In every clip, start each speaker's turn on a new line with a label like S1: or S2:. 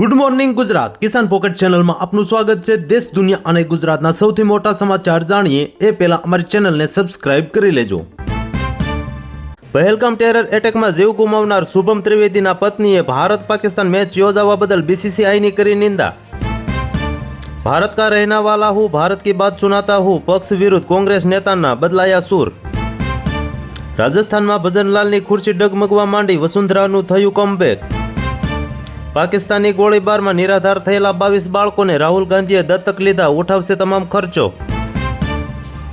S1: Good morning Gujarat Kisan pocket ચેનલમાં આપનું સ્વાગત છે. દેશ, દુનિયા અને ગુજરાતના સૌથી મોટા સમાચાર જાણીએ. એ પહેલા અમારી ચેનલને સબસ્ક્રાઇબ કરી લેજો. પહેલગામ ટેરર એટેકમાં જીવ ગુમાવનાર શુભમ ત્રિવેદીના પત્નીએ ભારત પાકિસ્તાન મેચ યોજાવા બદલ બીસીસીઆઈની કરી નિંદા. ભારત કા રહેના વાલા હું, ભારત કી બાત સુનાતા હું, પક્ષ વિરુદ્ધ કોંગ્રેસ નેતાના બદલાયા સૂર. રાજસ્થાનમાં ભજનલાલની ખુરશી ડગમગવા માંડી વસુંધરાનું થયું કમબેક પાકિસ્તાની ગોળીબારમાં નિરાધાર થયેલા બાવીસ બાળકોને રાહુલ ગાંધીએ દત્તક લીધા. ઉઠાવશે તમામ ખર્ચો.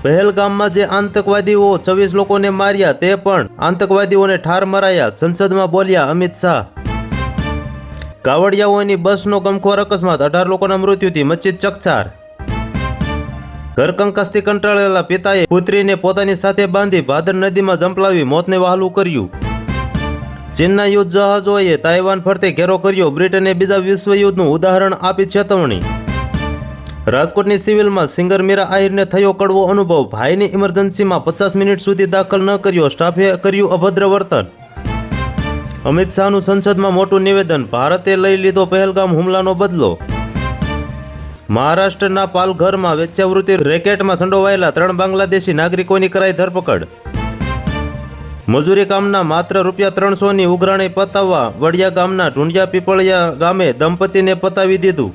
S1: પહેલગામમાં જે આતંકવાદીઓ છવ્વીસ લોકોને માર્યા, તે પણ આતંકવાદીઓને ઠાર મરાયા, સંસદમાં બોલ્યા અમિત શાહ. કાવડિયાઓની બસનો ગમખોર અકસ્માત, અઢાર લોકોના મૃત્યુથી મચી ચકચાર. ઘરકંકસથી કંટાળેલા પિતાએ પુત્રીને પોતાની સાથે બાંધી, ભાદર નદીમાં ઝંપલાવી મોતને વહાલું કર્યું. ચીનના યુદ્ધ જહાજોએ તાઇવાન ફરતે ઘેરો કર્યો. બ્રિટને બીજા વિશ્વયુદ્ધનું ઉદાહરણ આપી ચેતવણી. રાજકોટની સિવિલમાં સિંગર મીરા આહિરને થયો કડવો અનુભવ. ભાઈની ઇમરજન્સીમાં પચાસ મિનિટ સુધી દાખલ ન કર્યો. સ્ટાફે કર્યું અભદ્ર વર્તન. અમિત શાહનું સંસદમાં મોટું નિવેદન. ભારતે લઈ લીધો પહેલગામ હુમલાનો બદલો. મહારાષ્ટ્રના પાલઘરમાં વેચ્યાવૃત્તિ રેકેટમાં સંડોવાયેલા ત્રણ બાંગ્લાદેશી નાગરિકોની કરાઈ ધરપકડ. મજૂરી કામના માત્ર રૂપિયા ત્રણસોની ઉઘરાણી પતાવવા વડિયા ગામના ઢુંડિયા પીપળિયા ગામે દંપતીને પતાવી દીધું.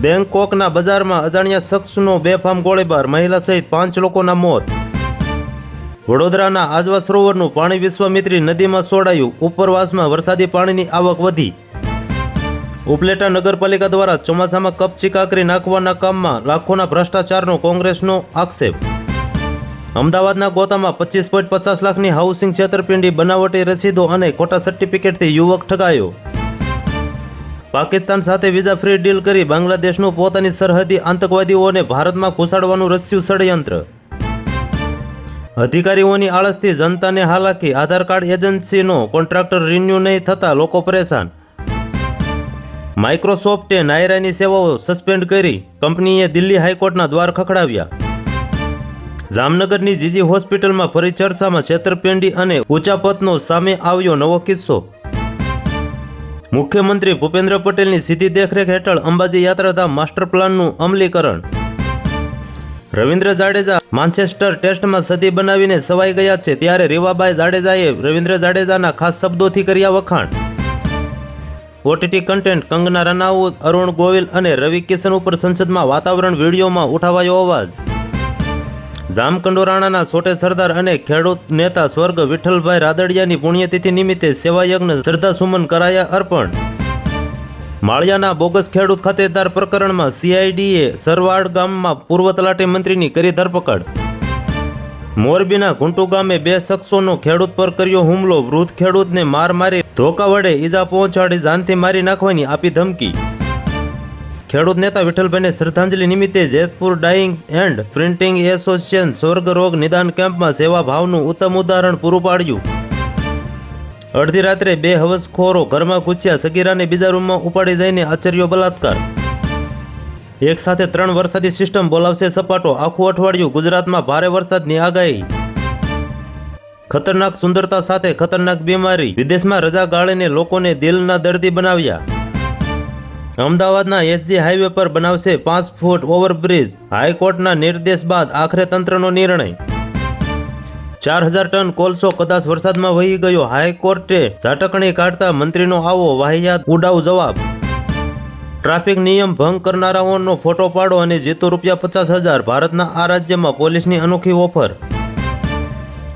S1: બેંગકોકના બજારમાં અજાણ્યા શખ્સનો બેફામ ગોળીબાર, મહિલા સહિત પાંચ લોકોના મોત. વડોદરાના આજવા સરોવરનું પાણી વિશ્વામિત્રી નદીમાં છોડાયું ઉપરવાસમાં વરસાદી પાણીની આવક વધી. ઉપલેટા નગરપાલિકા દ્વારા ચોમાસામાં કપચી કાકરી નાખવાના કામમાં લાખોના ભ્રષ્ટાચારનો કોંગ્રેસનો આક્ષેપ. અમદાવાદના ગોતામાં પચીસ પોઈન્ટ પચાસ લાખની હાઉસિંગ છેતરપિંડી, બનાવટી રસીદો અને ખોટા સર્ટિફિકેટથી યુવક ઠગાયો. પાકિસ્તાન સાથે વિઝા ફ્રી ડીલ કરી બાંગ્લાદેશનું પોતાની સરહદી આતંકવાદીઓને ભારતમાં ઘુસાડવાનું રચ્યું ષડયંત્ર. અધિકારીઓની આળસથી જનતાને હાલાકી, આધાર કાર્ડ એજન્સીનો કોન્ટ્રાક્ટર રિન્યુ નહીં થતા લોકો પરેશાન. માઇક્રોસોફ્ટે નાયરાની સેવાઓ સસ્પેન્ડ કરી કંપનીએ દિલ્હી હાઈકોર્ટના દ્વાર ખખડાવ્યા. જામનગરની જીજી હોસ્પિટલમાં ફરી ચર્ચામાં છેતરપિંડી અને ઉચાપતનો સામે આવ્યો નવો કિસ્સો. મુખ્યમંત્રી ભૂપેન્દ્ર પટેલની સીધી દેખરેખ હેઠળ અંબાજી યાત્રાધામ માસ્ટર પ્લાનનું અમલીકરણ. રવિન્દ્ર જાડેજા માન્ચેસ્ટર ટેસ્ટમાં સદી બનાવીને સવાઈ ગયા છે ત્યારે રીવાબાઈ જાડેજાએ રવિન્દ્ર જાડેજાના ખાસ શબ્દોથી કર્યા વખાણ. ઓટીટી કન્ટેન્ટ કંગના રનાઉત, અરુણ ગોવિલ અને રવિ કિશન ઉપર સંસદમાં વાતાવરણ વિડીયોમાં ઉઠાવાયો અવાજ. જામકંડોરાણાના સોટે સરદાર અને ખેડૂત નેતા સ્વર્ગ વિઠ્ઠલભાઈ રાદડિયાની પુણ્યતિથિ નિમિત્તે સેવાયજ્ઞ શ્રદ્ધાસુમન કરાયા અર્પણ. માળિયાના બોગસ ખેડૂત ખાતેદાર પ્રકરણમાં સીઆઈડીએ સરવાડ ગામમાં પૂર્વ તલાટી મંત્રીની કરી ધરપકડ. મોરબીના ઘુંટુ ગામે બે શખ્સોનો ખેડૂત પર કર્યો હુમલો. વૃદ્ધ ખેડૂતને માર મારી ધોકા વડે ઈજા પહોંચાડી જાનથી મારી નાખવાની આપી ધમકી. ખેડૂત નેતા વિઠ્ઠલભાઈને શ્રદ્ધાંજલિ નિમિત્તે Jetpur dyeing and printing association સ્વર્ગરોગ નિદાન કેમ્પમાં સેવાભાવનું ઉત્તમ ઉદાહરણ પૂરું પાડ્યું. અડધી રાત્રે બે હવસખોરો ઘરમાં ઘૂસ્યા, સગીરાને બીજા રૂમમાં ઉપાડી જઈને આચર્યો બલાત્કાર. એક સાથે ત્રણ વરસાદી સિસ્ટમ બોલાવશે સપાટો, આખું અઠવાડિયું ગુજરાતમાં ભારે વરસાદની આગાહી. ખતરનાક સુંદરતા સાથે ખતરનાક બીમારી, વિદેશમાં રજા ગાળીને લોકોને દિલના દર્દી બનાવ્યા. અમદાવાદના એસજી હાઈવે પર બનાવશે પાંચ ફૂટ ઓવરબ્રિજ. હાઈકોર્ટના નિર્દેશ બાદ આખરે તંત્રનો નિર્ણય. ચાર હજાર ટન કોલસો કદાચ વરસાદમાં વહી ગયો. હાઈકોર્ટે ઝાટકણી કાઢતા મંત્રીનો આવો વાહિયાત ઉડાવ જવાબ. ટ્રાફિક નિયમ ભંગ કરનારાઓનો ફોટો પાડો અને જીતો રૂપિયા પચાસ હજાર ભારતના આ રાજ્યમાં પોલીસની અનોખી ઓફર.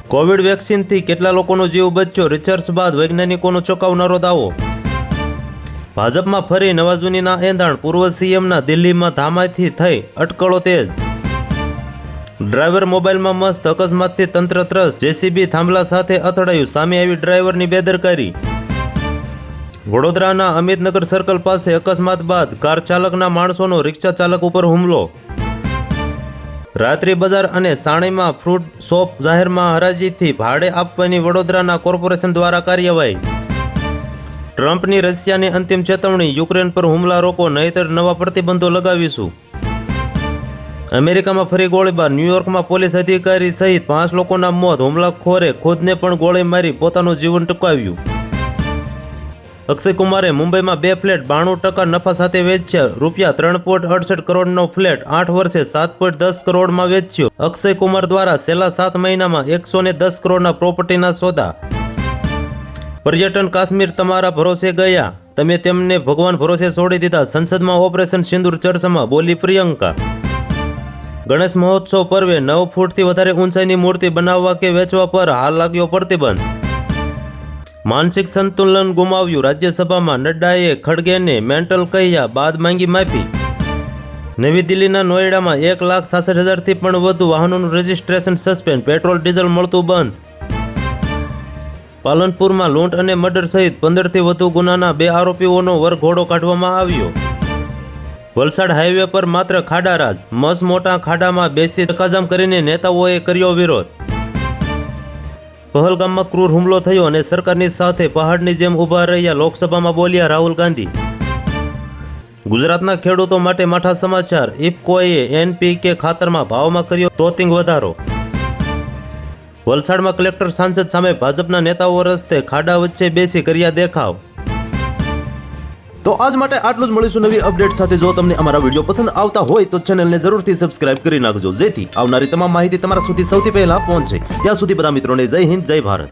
S1: કોવિડ વેક્સિનથી કેટલા લોકોનો જીવ બચ્યો? રિસર્ચ બાદ વૈજ્ઞાનિકોનો ચોંકાવનારો દાવો. ભાજપમાં ફરી નવાઝુનીના એંધાણ પૂર્વ સીએમના દિલ્હીમાં ધામાથી થઈ અટકળો તેજ. ડ્રાઈવર મોબાઈલમાં મસ્ત અકસ્માતથી તંત્ર ત્રસ જેસીબી થાંભલા સાથે અથડાયું. સામે આવી ડ્રાઈવરની બેદરકારી. વડોદરાના અમિતનગર સર્કલ પાસે અકસ્માત બાદ કાર ચાલકના માણસોનો રિક્ષા ચાલક ઉપર હુમલો. રાત્રિ બજાર અને સાણીમાં ફ્રૂટ શોપ જાહેરમાં હરાજીથી ભાડે આપવાની વડોદરાના કોર્પોરેશન દ્વારા કાર્યવાહી. ટ્રમ્પની રશિયાની અંતિમ ચેતવણી યુક્રેન પર હુમલા રોકો, નહીતર નવા પ્રતિબંધો લગાવીશું. અમેરિકામાં ફરી ગોળીબાર. ન્યૂયોર્કમાં પોલીસ અધિકારી સહિત પાંચ લોકોના મોત. હુમલાખોરે ખુદને પણ ગોળી મારી પોતાનું જીવન ટકાવ્યું. અક્ષય કુમારે મુંબઈમાં બે ફ્લેટ, બાણું ટકા નફા સાથે વેચ્યા. રૂપિયા ત્રણ પોઈન્ટ અડસઠ કરોડનો ફ્લેટ, આઠ વર્ષે સાત પોઈન્ટ દસ કરોડમાં વેચ્યો. અક્ષય કુમાર દ્વારા છેલ્લા સાત મહિનામાં એકસો ને દસ કરોડના પ્રોપર્ટીના સોદા. પર્યટન કાશ્મીર તમારા ભરોસે ગયા. તમે તેમને ભગવાન ભરોસે છોડી દીધા. સંસદમાં ઓપરેશન સિંદૂર ચર્ચામાં બોલી પ્રિયંકા. ગણેશ મહોત્સવ પર્વે નવ ફૂટથી વધારે ઊંચાઈની મૂર્તિ બનાવવા કે વેચવા પર હાલ લાગ્યો પ્રતિબંધ. માનસિક સંતુલન ગુમાવ્યું. રાજ્યસભામાં નડ્ડાએ ખડગેને મેન્ટલ કહ્યા, બાદ માંગી માફી. નવી દિલ્હીના નોએડામાં એક લાખ સાસઠ હજારથી પણ વધુ વાહનોનું રજિસ્ટ્રેશન સસ્પેન્ડ. પેટ્રોલ, ડીઝલ મળતું બંધ. પાલનપુરમાં લૂંટ અને મર્ડર સહિત પંદરથી વધુ ગુનાના બે આરોપીઓનો વરઘોડો કાઢવામાં આવ્યો. વલસાડ હાઈવે પર માત્ર ખાડારાજ, મસ મોટા ખાડામાં બેસી ચકાજામ કરીને નેતાઓએ કર્યો વિરોધ. પહલગામમાં ક્રૂર હુમલો થયો અને સરકારની સાથે પહાડની જેમ ઊભા રહ્યા લોકસભામાં બોલ્યા રાહુલ ગાંધી. ગુજરાતના ખેડૂતો માટે માઠા સમાચાર, ઇફકોએ એનપીકે ખાતરમાં ભાવમાં કર્યો તોતિંગ વધારો. વલસાડમાં કલેક્ટર સાંસદ સામે ભાજપના નેતાઓ રસ્તે ખાડા વચ્ચે બેસી કર્યા દેખાવ.
S2: તો આજ માટે આટલું જ મળીશું નવી અપડેટ સાથે. જો તમને અમારા વીડિયો પસંદ આવતા હોય તો ચેનલને જરૂરથી સબસ્ક્રાઇબ કરી નાખજો. જેથી આવનારી તમામ માહિતી તમારા સુધી સૌથી પહેલા પહોંચે. ત્યાં સુધી બધા મિત્રોને જય હિન્દ, જય ભારત.